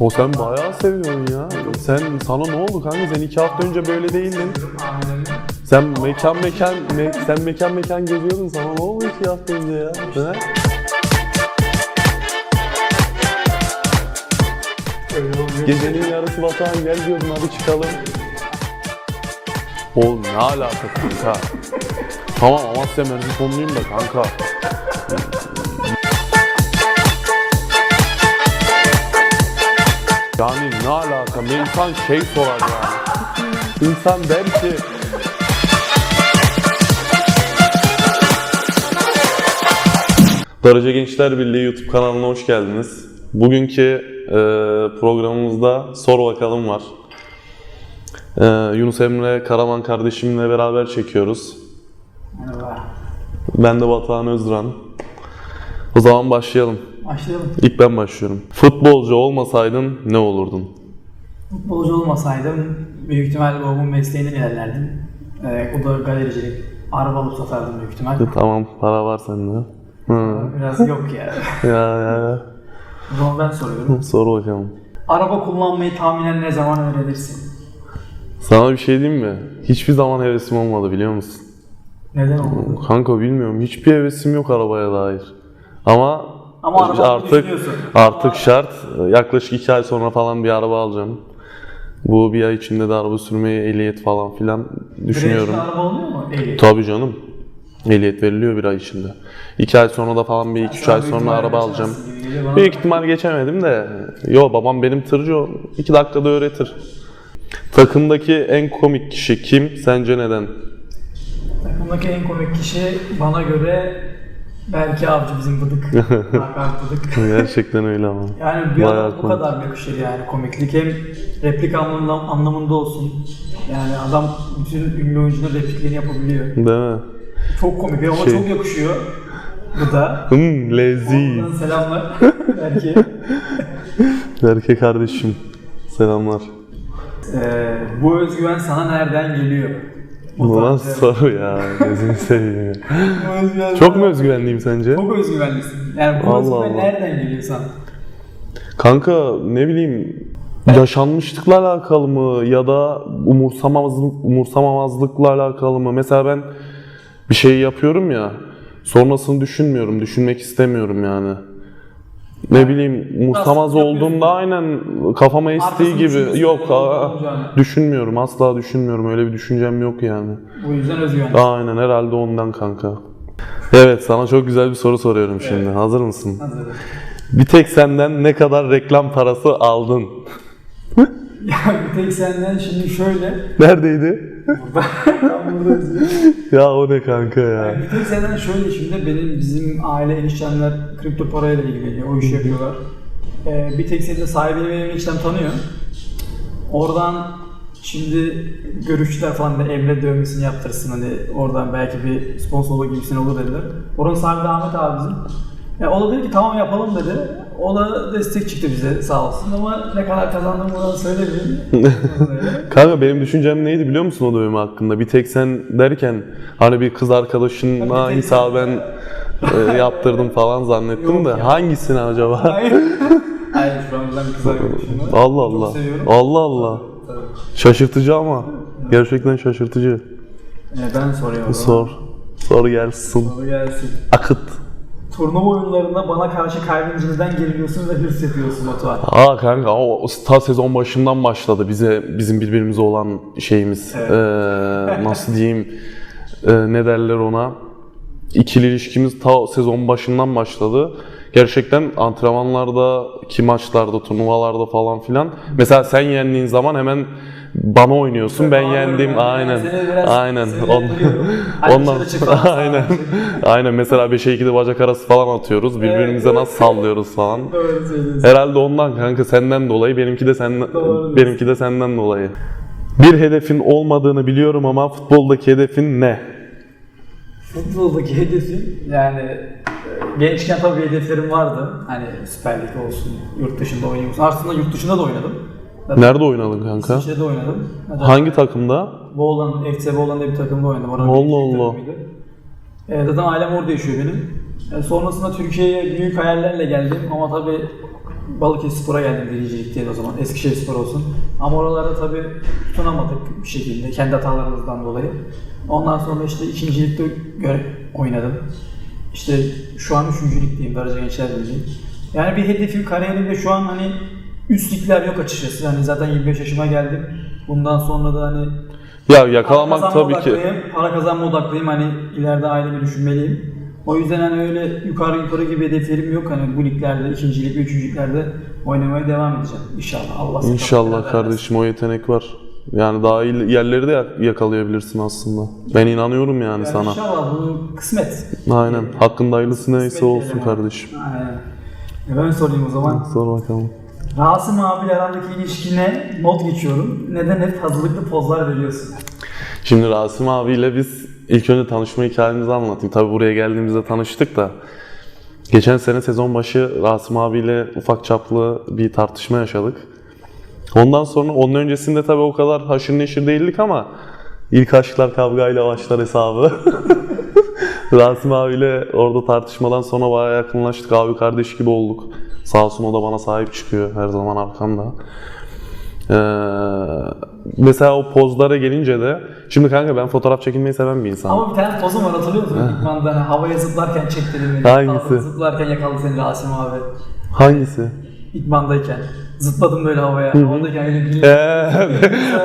O sen bayağı seviyorsun ya. Sen sana ne oldu kanka? Sen iki hafta önce böyle değildin. Sen mekan mekan me- sen mekan mekan geziyordun. Sana ne oldu iki hafta önce ya? He? Gecenin yarısı Batuhan gel diyordun hadi çıkalım. Oğlum ne alaka kanka? tamam Amasya Merzifonluyum da kanka. Yani ne alaka? Bir insan şey sorar yani. İnsan der ki Darıca Gençler Birliği YouTube kanalına hoş geldiniz. Bugünkü e, programımızda Sor Bakalım var. E, Yunus Emre Karaman kardeşimle beraber çekiyoruz. Merhaba. Ben de Batuhan Özduran. O zaman başlayalım. Başlayalım. İlk ben başlıyorum. Futbolcu olmasaydın ne olurdun? Futbolcu olmasaydım büyük ihtimalle babamın mesleğinden ilerlerdim. Ee, o da galericilik. Araba alıp satardım büyük ihtimal. Tamam para var sende. Hı. Biraz yok ya. Ya ya. O zaman ben soruyorum. Sor bakalım. Araba kullanmayı tahminen ne zaman öğrenirsin? Sana bir şey diyeyim mi? Hiçbir zaman hevesim olmadı biliyor musun? Neden oldu? Kanka bilmiyorum. Hiçbir hevesim yok arabaya dair. Ama, Ama araba artık artık şart. Yaklaşık iki ay sonra falan bir araba alacağım. Bu bir ay içinde de araba sürmeyi, ehliyet falan filan düşünüyorum. Dirençli araba oluyor mu? Ehliyet. Tabii canım. Ehliyet veriliyor bir ay içinde. İki ay sonra da falan bir iki üç ay Büyük sonra araba alacağım. Büyük ihtimal geçemedim de. Yo babam benim tırcı o. İki dakikada öğretir. Takımdaki en komik kişi kim? Sence neden? Takımdaki en komik kişi bana göre belki avcı bizim bıdık. Hakan bıdık. Gerçekten öyle ama. Yani bir adam bu komik. kadar yakışır yani komiklik hem replik anlamında, anlamında olsun. Yani adam bütün ünlü oyuncunun repliklerini yapabiliyor. Değil mi? Çok komik ama Şey- çok yakışıyor. Bu da. Hmm, lezi. Ondan selamlar. Belki. Berke kardeşim. Selamlar. Ee, bu özgüven sana nereden geliyor? Nasıl soru ya? Gözünü seveyim ya. Çok mu özgüvenliyim sence? Çok özgüvenlisin. Yani bu Allah özgüven Allah. nereden geliyor sana? Kanka ne bileyim yaşanmışlıkla alakalı mı ya da umursamamazlık, umursamamazlıkla alakalı mı? Mesela ben bir şey yapıyorum ya sonrasını düşünmüyorum, düşünmek istemiyorum yani. Ne bileyim umursamaz olduğumda aynen kafama estiği gibi düşünüyorsun, yok aa, düşünmüyorum asla düşünmüyorum öyle bir düşüncem yok yani. Bu yüzden özgüvenlisin. Aynen herhalde ondan kanka. Evet sana çok güzel bir soru soruyorum şimdi. Hazır mısın? Hazırım. Bir tek senden ne kadar reklam parası aldın? Ya bir tek senden şimdi şöyle. Neredeydi? Burada. Ya o ne kanka ya? Bir tek senden şöyle şimdi benim bizim aile eniştemler kripto parayla ilgileniyor. O işi yapıyorlar. Ee, bir tek senin de sahibini benim eniştem tanıyor. Oradan şimdi görüşçüler falan da Emre dövmesini yaptırsın hani oradan belki bir sponsorluk gibisine olur dediler. Oranın sahibi de Ahmet abi bizim. Ya o da dedi ki tamam yapalım dedi. O da destek çıktı bize sağ olsun ama ne kadar kazandığımı buradan söylemeyeyim. Kanka benim düşüncem neydi biliyor musun o dövme hakkında? Bir tek sen derken hani bir kız arkadaşına e, yaptırdım falan zannettim Yok de ya. hangisini acaba? Hayır. Hayır şu an ben bir kız arkadaşım var. Allah Çok Allah. seviyorum. Allah Allah. Tabii. Şaşırtıcı ama. Gerçekten şaşırtıcı. Ee, ben soruyorum. o. Sor. Sor gelsin. Soru gelsin. Akıt. Turnuva oyunlarında bana karşı kalbimizden geriliyorsun ve hırs yapıyorsun Batuhan. Aa kanka o ta sezon başından başladı bize bizim birbirimize olan şeyimiz. Evet. Ee, nasıl diyeyim? Ee, ne derler ona? İkili ilişkimiz ta sezon başından başladı. Gerçekten antrenmanlarda, ki maçlarda, turnuvalarda falan filan. Mesela sen yendiğin zaman hemen bana oynuyorsun. Ben Bana yendim. oynuyorum. Aynen. Aynen. On- Ondan falan. aynen. Aynen mesela 5'e 2'de bacak arası falan atıyoruz. Birbirimize Evet. nasıl sallıyoruz falan. Doğru söylüyorsun. Herhalde ondan kanka senden dolayı benimki de senden Doğru. benimki de senden dolayı. Bir hedefin olmadığını biliyorum ama futboldaki hedefin ne? Futboldaki hedefim yani e, gençken tabii hedeflerim vardı. Hani Süper Lig olsun, yurt dışında oynayayım. Aslında yurt dışında da oynadım. Zaten Nerede oynadın kanka? İsviçre'de oynadım. Zaten Hangi takımda? Boğlan, FC Boğlan diye bir takımda oynadım. Oranın Allah Allah. takımıydı. E, zaten ailem orada yaşıyor benim. E, sonrasında Türkiye'ye büyük hayallerle geldim ama tabii Balıkesirspor'a geldim biricilik diye o zaman. Eskişehirspor olsun. Ama oralarda tabii tutunamadık bir şekilde kendi hatalarımızdan dolayı. Ondan sonra işte ikincilikte göre oynadım. İşte şu an üçüncü ligdeyim Darıca Gençler Birliği. Yani bir hedefim kariyerimde şu an hani üst ligler yok açıkçası. Yani zaten 25 yaşıma geldim. Bundan sonra da hani Ya yakalamak tabii ki. Para kazanma odaklıyım hani ileride ailemi düşünmeliyim. O yüzden hani öyle yukarı yukarı gibi hedeflerim yok. Hani bu liglerde, ikincilik üçüncülüklerde oynamaya devam edeceğim. İnşallah. Allah İnşallah kardeşim o yetenek var. Yani daha iyi yerleri de yak- yakalayabilirsin aslında. Ben inanıyorum yani Yani sana. İnşallah bu kısmet. Aynen. Hakkında hayırlısı neyse Kısmet olsun abi. kardeşim. Aynen. E ben sorayım o zaman. Sor bakalım. Rasim abiyle arandaki ilişkine not geçiyorum. Neden hep hazırlıklı pozlar veriyorsun? Şimdi Rasim abiyle biz ilk önce tanışma hikayemizi anlatayım. Tabi buraya geldiğimizde tanıştık da. Geçen sene sezon başı Rasim abiyle ufak çaplı bir tartışma yaşadık. Ondan sonra onun öncesinde tabi o kadar haşır neşir değildik ama ilk aşklar kavgayla başlar hesabı. Rasim abiyle orada tartışmadan sonra bayağı yakınlaştık. Abi kardeş gibi olduk. Sağ olsun o da bana sahip çıkıyor her zaman arkamda. Ee, mesela o pozlara gelince de şimdi kanka ben fotoğraf çekilmeyi seven bir insanım. Ama bir tane pozum var hatırlıyor musun? İlkman'da hani havaya zıplarken çektirin beni. Hangisi? Zıplarken yakaladı seni Rasim abi. Hangisi? İlkman'dayken. Zıpladım böyle havaya. Havadayken öyle bir... Ee,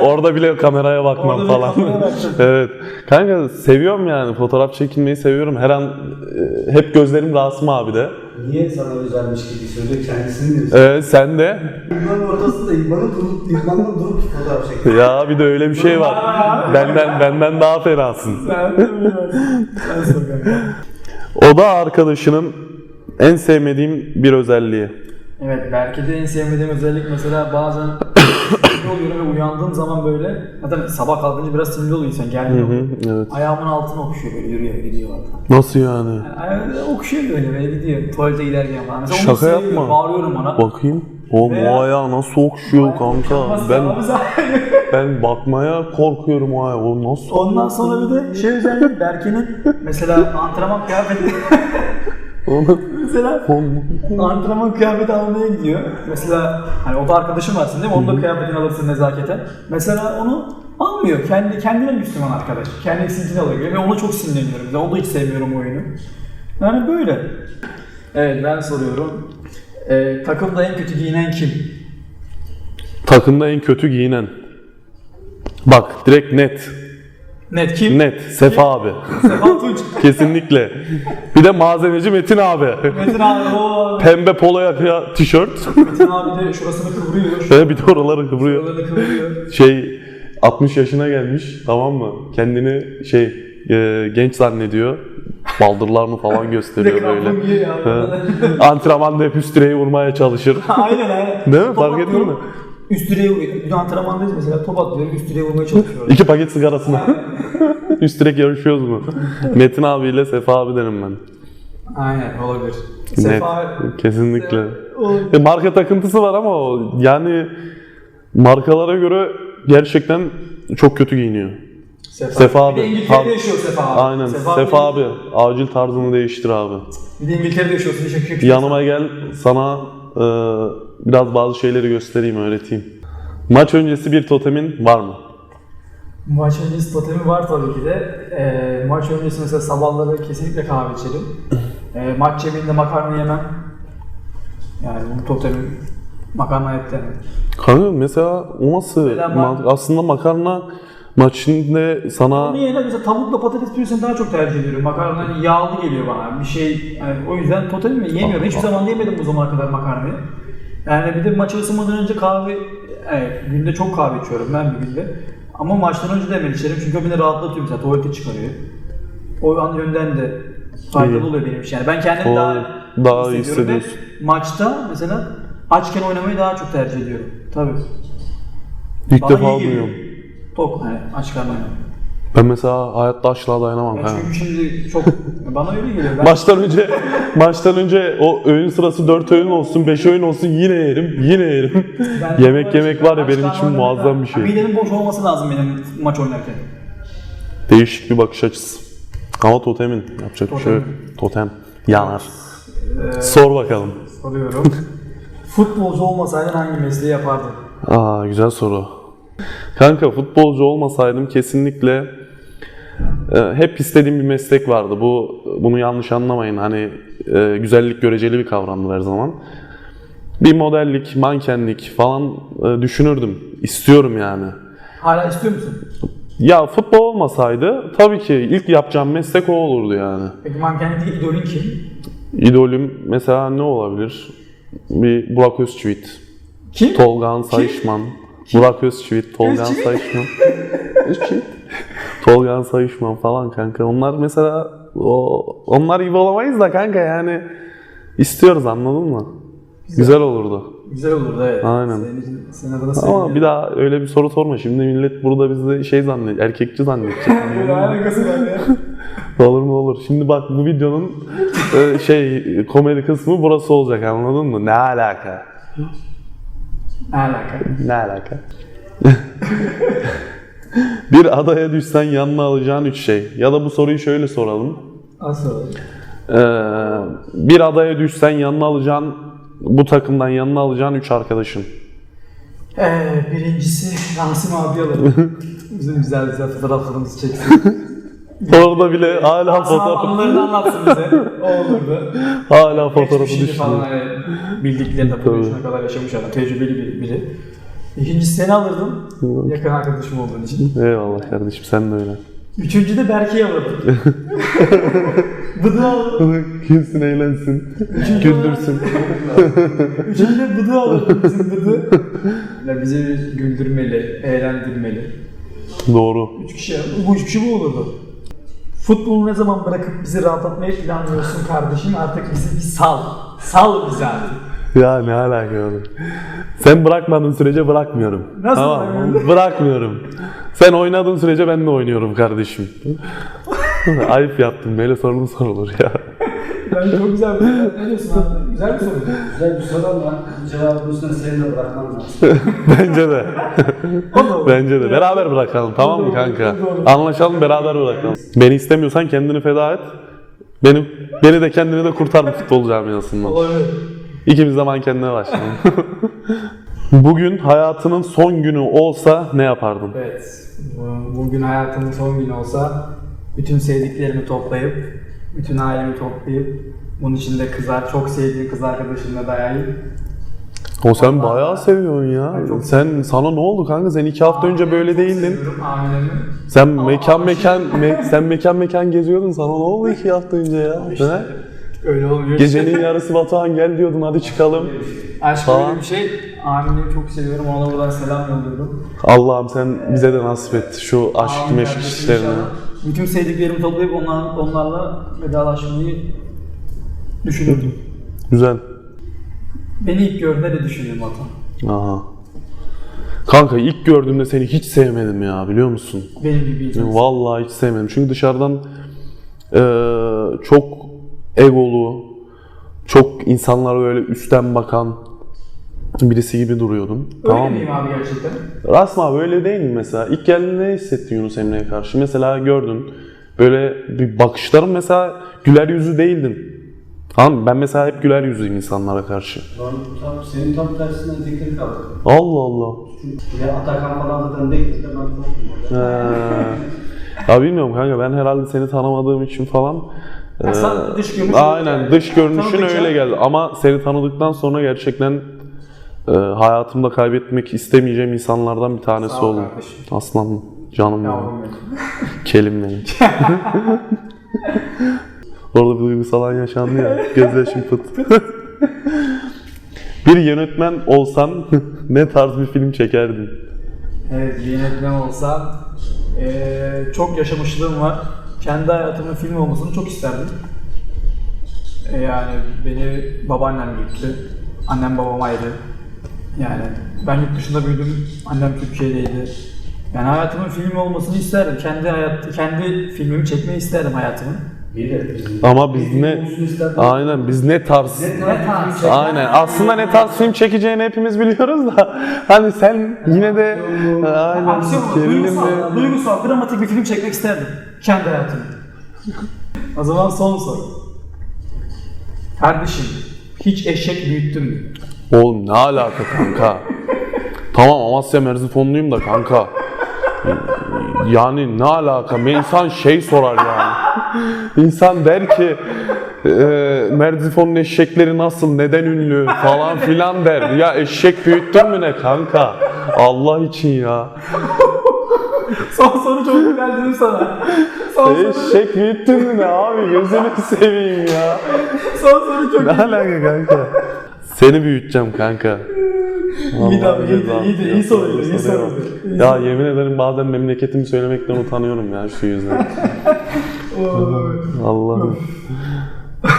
orada bile kameraya bakmam Orada falan. kameraya evet. Kanka seviyorum yani fotoğraf çekilmeyi seviyorum. Her an e, hep gözlerim Rasim abi de. Niye sana özelmiş gibi söylüyor kendisini diyorsun. Ee, sen de İlmanın ortasında İlman'ın durup, İlman'ın durup fotoğraf çekiyor. ya bir de öyle bir şey var. benden benden daha fenasın. Bilmiyorum. Ben soruyorum. O da arkadaşının en sevmediğim bir özelliği. Evet belki de en sevmediğim özellik mesela bazen sinirli oluyorum ve uyandığım zaman böyle zaten sabah kalkınca biraz sinirli oluyor insan gergin oluyor. evet. Ayağımın altına okşuyor böyle yürüyor gidiyor orada. Nasıl yani? Yani okşuyor böyle böyle gidiyor tuvalete giderken falan. Mesela onu Şaka seviyorum, yapma. Bağırıyorum ona. Bakayım. O Veya- o ayağı nasıl okşuyor kanka. Ben abi ben bakmaya korkuyorum o ayağı. O nasıl? Ondan sonra bir de şey özelliği Berke'nin mesela antrenman kıyafeti mesela antrenman kıyafeti almaya gidiyor. Mesela hani o da arkadaşım varsın değil mi? Onun da kıyafetini alırsın nezaketen. Mesela onu almıyor. Kendi kendine Müslüman arkadaş. Kendisininkini alıyor ve ona çok sinirleniyorum. Mesela onu da hiç sevmiyorum oyunu. Yani böyle. Evet ben soruyorum. Ee, takımda en kötü giyinen kim? takımda en kötü giyinen. Bak direkt net. Net kim? Net. Sefa abi. Sefa Tunç. Kesinlikle. Bir de malzemeci Metin abi. Metin abi o. Pembe polo yaka tişört. Metin abi de şurasını kıvırıyor. Ve bir de oraları kıvırıyor. Kıvırıyor. Şey 60 yaşına gelmiş tamam mı? Kendini şey e, genç zannediyor. Baldırlarını falan gösteriyor böyle. He. Antrenmanda hep üst direği vurmaya çalışır. aynen aynen. Değil mi? Fark ettin mi? Üst direğe vuruyor. Bir de antrenmandayız mesela top atlıyorum üst direğe vurmaya çalışıyorum. İki paket sigarasını. üst direk yarışıyoruz mu? Metin abiyle Sefa abi derim ben. aynen olabilir. Net. Sefa Kesinlikle. olabilir. E, marka takıntısı var ama o yani markalara göre gerçekten çok kötü giyiniyor. Sefa, Sefa Bir de abi. İngiltere'de yaşıyor Sefa abi. Aynen. Sefa, de- abi acil tarzını değiştir abi. Bir de İngiltere'de yaşıyorsun. Hiç yakışık Yanıma gel sana e, biraz bazı şeyleri göstereyim, öğreteyim. Maç öncesi bir totemin var mı? Maç öncesi totemi var tabii ki de. Ee, maç öncesi mesela sabahları kesinlikle kahve içerim. Ee, maç yemeğinde makarna yemem. Yani bu totemim makarna et demem. Kanka mesela o nasıl? Mesela Ma- Aslında makarna maçında sana Onun yerine mesela tavukla patates püresini daha çok tercih ediyorum. Makarna hani yağlı geliyor bana. Bir şey yani o yüzden totalim mi? Yemiyorum. Hiçbir zaman yemedim bu zamana kadar makarnayı. Yani bir de maça ısınmadan önce kahve, evet, günde çok kahve içiyorum ben bir günde. Ama maçtan önce de hemen içerim çünkü o beni rahatlatıyor mesela tuvalete çıkarıyor. O an yönden de faydalı İyi. oluyor benim için. Yani ben kendimi O- daha, daha iyi hissediyorum ve hissediyorsun. Maçta mesela açken oynamayı daha çok tercih ediyorum. Tabii. ilk Bana defa duyuyorum. Tok hani açken oynamak. Ben mesela hayatta asla dayanamam. Ya kanka. çünkü şimdi çok bana öyle geliyor. Ben Maçtan önce maçtan önce o öğün sırası 4 öğün olsun, 5 öğün olsun yine yerim, yine yerim. ben yemek yemek var ya benim için muazzam bir şey. Midemin boş olması lazım benim maç oynarken. Değişik bir bakış açısı. Ama totemin yapacak bir şey yok. Totem. Yanar. Ee, Sor bakalım. soruyorum. Futbolcu olmasaydın hangi mesleği yapardın? Aa güzel soru. Kanka futbolcu olmasaydım kesinlikle hep istediğim bir meslek vardı. Bu bunu yanlış anlamayın. Hani e, güzellik göreceli bir kavramdır her zaman. Bir modellik, mankenlik falan e, düşünürdüm. İstiyorum yani. Hala istiyor musun? Ya futbol olmasaydı tabii ki ilk yapacağım meslek o olurdu yani. Peki mankenlikteki idolün kim? İdolüm mesela ne olabilir? Bir Burak Özçivit, Kim? Tolgan Sayışman, Burak Özçivit, Özçivit? Sayışman. Özçivit. Tolgan Sayışman falan kanka. Onlar mesela o, onlar gibi olamayız da kanka yani istiyoruz anladın mı? Güzel, olurdu. Güzel olurdu evet. Aynen. Senin, senin adına Ama bir daha öyle bir soru sorma. Şimdi millet burada bizi şey zannediyor, erkekçi zannedecek. Böyle alakası var ya. olur mu olur. Şimdi bak bu videonun e, şey komedi kısmı burası olacak anladın mı? Ne alaka? Ne alaka? Ne alaka? bir adaya düşsen yanına alacağın üç şey. Ya da bu soruyu şöyle soralım. Nasıl? Ee, bir adaya düşsen yanına alacağın bu takımdan yanına alacağın üç arkadaşın. Ee, birincisi Rasim abi alırım. Bizim güzel güzel fotoğraflarımızı çeksin. Orada bile hala fotoğraf anılarını anlatsın bize. O olurdu. hala fotoğrafı Geçmişini falan düşünüyor. hani bildiklerini de bu yaşına kadar yaşamış adam. Tecrübeli bir, biri. İkincisi seni alırdım. Yakın arkadaşım olduğun için. Eyvallah kardeşim sen de öyle. Üçüncü de Berke'yi alırdım. Bıdı alırdım. Gülsün eğlensin. Güldürsün. Üçüncü de Bıdı alırdım bizim Bıdı. Ya bizi güldürmeli, eğlendirmeli. Doğru. Üç kişi, bu üç kişi bu olurdu. Futbolu ne zaman bırakıp bizi rahatlatmayı planlıyorsun kardeşim? Artık bizi bir sal. Sal bizi artık. Ya ne alaka oğlum? Sen bırakmadığın sürece bırakmıyorum. Nasıl tamam bırakmıyorsun? Bırakmıyorum. Sen oynadığın sürece ben de oynuyorum kardeşim. Ayıp yaptım. Böyle soru mu sorulur ya? Bence çok güzel bir soru. Ne diyorsun abi? Güzel bir soru. Güzel bir soru ama cevabın üstüne seni de bırakmam lazım. Bence de. Bence de. Beraber bırakalım tamam mı kanka? Anlaşalım beraber bırakalım. Beni istemiyorsan kendini feda et. Beni, beni de kendini de kurtar bu futbol camiasından. Olabilir. İkimiz de mankenliğe başlayalım. Bugün hayatının son günü olsa ne yapardın? Evet. Bu- Bugün hayatımın son günü olsa bütün sevdiklerimi toplayıp, bütün ailemi toplayıp bunun içinde kızar, çok sevdiğim kız arkadaşımla dahil. O sen bayağı seviyorsun ya. Ay, çok sen sana ne oldu kanka? Sen iki hafta önce böyle değildin. ailemi. Sen Ama- mekan mekan me- sen mekan mekan geziyordun. Sana ne oldu iki hafta önce ya? İşte? Öyle oluyor. Gecenin yarısı Batuhan gel diyordun hadi çıkalım. Aşk falan. böyle bir şey. Ailemi çok seviyorum. Ona buradan selam yolluyorum. Allah'ım sen bize de nasip et şu aşk Amin meşk kardeşim inşallah. Bütün sevdiklerimi toplayıp onlar, onlarla vedalaşmayı düşünürdüm. Güzel. Beni ilk gördüğünde de düşünüyorum Batuhan. Aha. Kanka ilk gördüğümde seni hiç sevmedim ya biliyor musun? Benim gibi bir insan. Vallahi hiç sevmedim. Çünkü dışarıdan eee, çok egolu, çok insanlara böyle üstten bakan birisi gibi duruyordun. Öyle tamam miyim abi gerçekten? Rasmi abi öyle değil mi mesela? İlk geldiğinde ne hissettin Yunus Emre'ye karşı? Mesela gördün böyle bir bakışların mesela güler yüzü değildin. Tamam? Ben mesela hep güler yüzlüyüm insanlara karşı. Lan tam, senin tam tersinden teknik kaldı. Allah Allah. Ya Atakan falan zaten değil de ben korktum. Ee, ya bilmiyorum kanka ben herhalde seni tanımadığım için falan. Ha, ee, dış görünüş aynen olarak dış görünüşün tanıdıkça- öyle geldi ama seni tanıdıktan sonra gerçekten e, hayatımda kaybetmek istemeyeceğim insanlardan bir tanesi Sağ ol oldun. kardeşim. Aslanım, canım benim, Yavrum benim. kelim benim. Orada bir duygusal an yaşandı ya, gözyaşım pıt. bir yönetmen olsan ne tarz bir film çekerdin? Evet, bir yönetmen olsa eee, çok yaşamışlığım var. Kendi hayatımın film olmasını çok isterdim. E, yani beni babaannem büyüttü. Annem babam ayrı. Yani ben yurt dışında büyüdüm. Annem Türkiye'deydi. Yani hayatımın film olmasını isterdim. Kendi hayat, kendi filmimi çekmeyi isterdim hayatımın. Ama biz ne... Aynen biz ne tarz... Ne Ne tarz Aynen. Aslında ne tarz film çekeceğini hepimiz biliyoruz da hani sen yine de aynen duygusal, duygusal, dramatik bir film çekmek isterdim. Kendi hayatımı. o zaman son soru. Kardeşim hiç eşek büyüttün mü? Oğlum ne alaka kanka? tamam Amasya Merzifonluyum da kanka. Yani ne alaka? İnsan şey sorar yani. İnsan der ki e, Merzifon'un eşekleri nasıl, neden ünlü falan filan der. Ya eşek büyüttün mü ne kanka? Allah için ya. Son soru çok güzel dedim sana. Son soru, Eşek büyüttün mü ne abi? Gözünü seveyim ya. son soru çok Ne alaka kanka? Seni büyüteceğim kanka. İyiydi abi, iyiydi, Allah iyiydi, iyi soruydu, iyi soruydu. İyi Ya yemin ederim bazen memleketimi söylemekten utanıyorum ya şu yüzden. Allah'ım.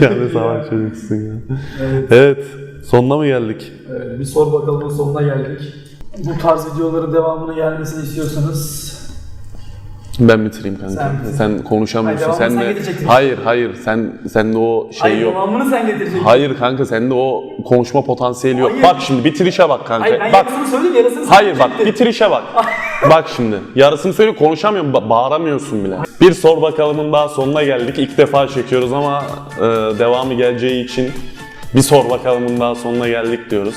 yani savaş çocuksun ya. Evet. Evet. Sonuna mı geldik? Evet, bir sor bakalımın sonuna geldik. Bu tarz videoların devamını gelmesini istiyorsanız Ben bitireyim kanka. Sen Sen, bitir. konuşamıyorsun. Hayır, sen sen de. Hayır, hayır. Sen sende o şey Hayır, yok. devamını sen getireceksin. Hayır kanka sende o konuşma potansiyeli yok. Hayır. Bak şimdi bitirişe bak kanka. Hayır ben bak. yarısını söyleyeyim yarısını sen Hayır bak bitirişe bak. bak şimdi. Yarısını söyle konuşamıyorum. ba- bağıramıyorsun bile. Bir sor bakalımın daha sonuna geldik. İlk defa çekiyoruz ama e, devamı geleceği için bir sor bakalımın daha sonuna geldik diyoruz.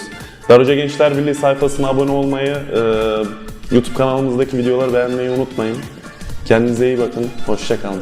Darıca Gençler Birliği sayfasına abone olmayı, e, YouTube kanalımızdaki videoları beğenmeyi unutmayın. Kendinize iyi bakın. Hoşçakalın.